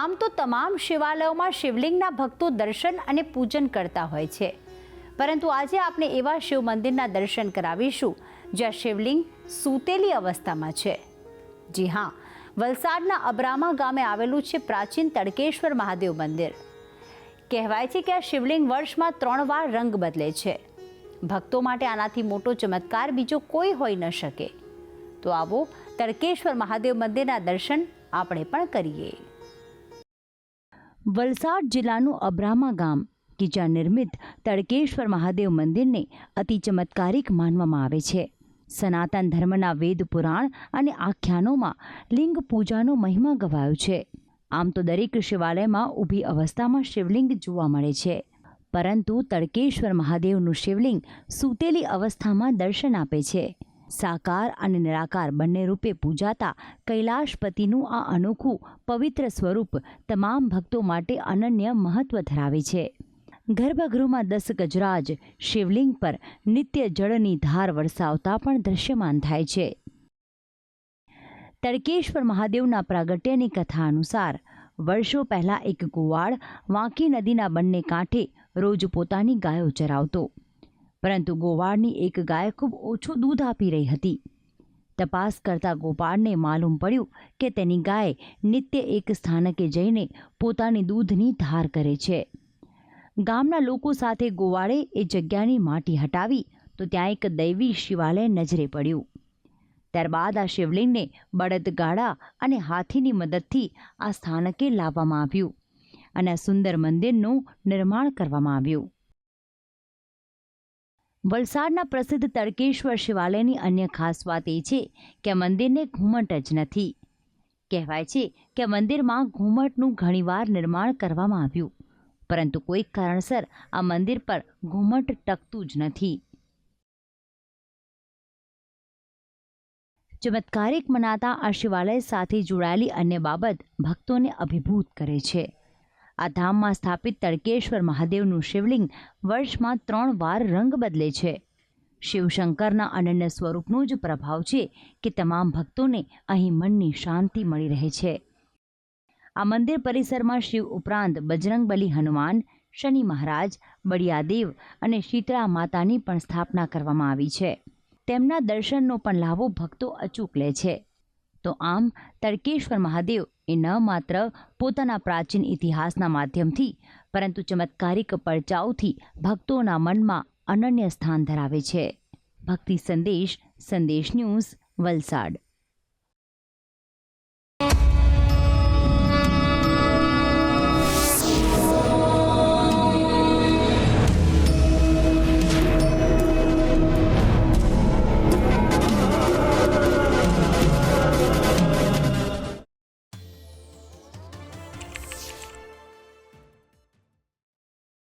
આમ તો તમામ શિવાલયોમાં શિવલિંગના ભક્તો દર્શન અને પૂજન કરતા હોય છે. પરંતુ આજે આપણે એવા શિવ મંદિરના દર્શન કરાવીશું, જ્યાં શિવલિંગ સૂતેલી અવસ્થામાં છે. જી હા, વલસાડના અબ્રામા ગામે આવેલું છે પ્રાચીન તડકેશ્વર મહાદેવ મંદિર. કહેવાય છે કે આ શિવલિંગ વર્ષમાં ત્રણ વાર રંગ બદલે છે. ભક્તો માટે આનાથી મોટો ચમત્કાર બીજો કોઈ હોઈ ન શકે. તો આવો તડકેશ્વર મહાદેવ મંદિરના દર્શન આપણે પણ કરીએ. વલસાડ જિલ્લાનું અબ્રામા ગામ, કે જ્યાં નિર્મિત તડકેશ્વર મહાદેવ મંદિરને અતિ ચમત્કારિક માનવામાં આવે છે. સનાતન ધર્મના વેદ પુરાણ અને આખ્યાનોમાં લિંગ પૂજાનો મહિમા ગવાયો છે. આમ તો દરેક શિવાલયમાં ઊભી અવસ્થામાં શિવલિંગ જોવા મળે છે. પરંતુ તડકેશ્વર મહાદેવનું શિવલિંગ સૂતેલી અવસ્થામાં દર્શન આપે છે. સાકાર અને નિરાકાર બંને રૂપે પૂજાતા કૈલાશપતિનું આ અનોખું પવિત્ર સ્વરૂપ તમામ ભક્તો માટે અનન્ય મહત્વ ધરાવે છે. ગર્ભગૃહમાં દસ ગજરાજ, શિવલિંગ પર નિત્ય જળની ધાર વરસાવતા પણ દ્રશ્યમાન થાય છે. તડકેશ્વર મહાદેવના પ્રાગટ્યની કથા અનુસાર, વર્ષો પહેલાં એક કુવાડ વાંકી નદીના બંને કાંઠે રોજ પોતાની ગાયો ચરાવતો. પરંતુ ગોવાળની એક ગાય ખૂબ ઓછું દૂધ આપી રહી હતી. તપાસ કરતા ગોપાળને માલુમ પડ્યું કે તેની ગાય નિત્ય એક સ્થાનકે જઈને પોતાની દૂધની ધાર કરે છે. ગામના લોકો સાથે ગોવાળે એ જગ્યાની માટી હટાવી તો ત્યાં એક દૈવી શિવાલય નજરે પડ્યું. ત્યારબાદ આ શિવલિંગને બળદગાડા અને હાથીની મદદથી આ સ્થાનકે લાવવામાં આવ્યું અને સુંદર મંદિરનું નિર્માણ કરવામાં આવ્યું. વલસાડના પ્રસિદ્ધ તડકેશ્વર શિવાલયની અન્ય ખાસ વાત એ છે કે મંદિરને ઘુમટ જ નથી. કહેવાય છે કે મંદિરમાં ઘુમટનું ઘણીવાર નિર્માણ કરવામાં આવ્યું, પરંતુ કોઈક કારણસર આ મંદિર પર ઘુમટ ટકતું જ નથી. ચમત્કારિક મનાતા આ શિવાલય સાથે જોડાયેલી અન્ય બાબત ભક્તોને અભિભૂત કરે છે. આ ધામમાં સ્થાપિત તડકેશ્વર મહાદેવનું શિવલિંગ વર્ષમાં ત્રણ વાર રંગ બદલે છે. શિવશંકરના અનન્ય સ્વરૂપનો જ પ્રભાવ છે કે તમામ ભક્તોને અહીં મનની શાંતિ મળી રહે છે. આ મંદિર પરિસરમાં શિવ ઉપરાંત બજરંગબલી હનુમાન, શનિ મહારાજ બળિયાદેવ અને શીતળા માતાની પણ સ્થાપના કરવામાં આવી છે. તેમના દર્શનનો પણ લાભો ભક્તો અચૂક લે છે. તો આમ તડકેશ્વર મહાદેવ એ ન માત્ર પોતાના પ્રાચીન ઇતિહાસના માધ્યમથી, પરંતુ ચમત્કારિક પરચાઓથી ભક્તોના મનમાં અનન્ય સ્થાન ધરાવે છે. ભક્તિ સંદેશ સંદેશ ન્યૂઝ, વલસાડ.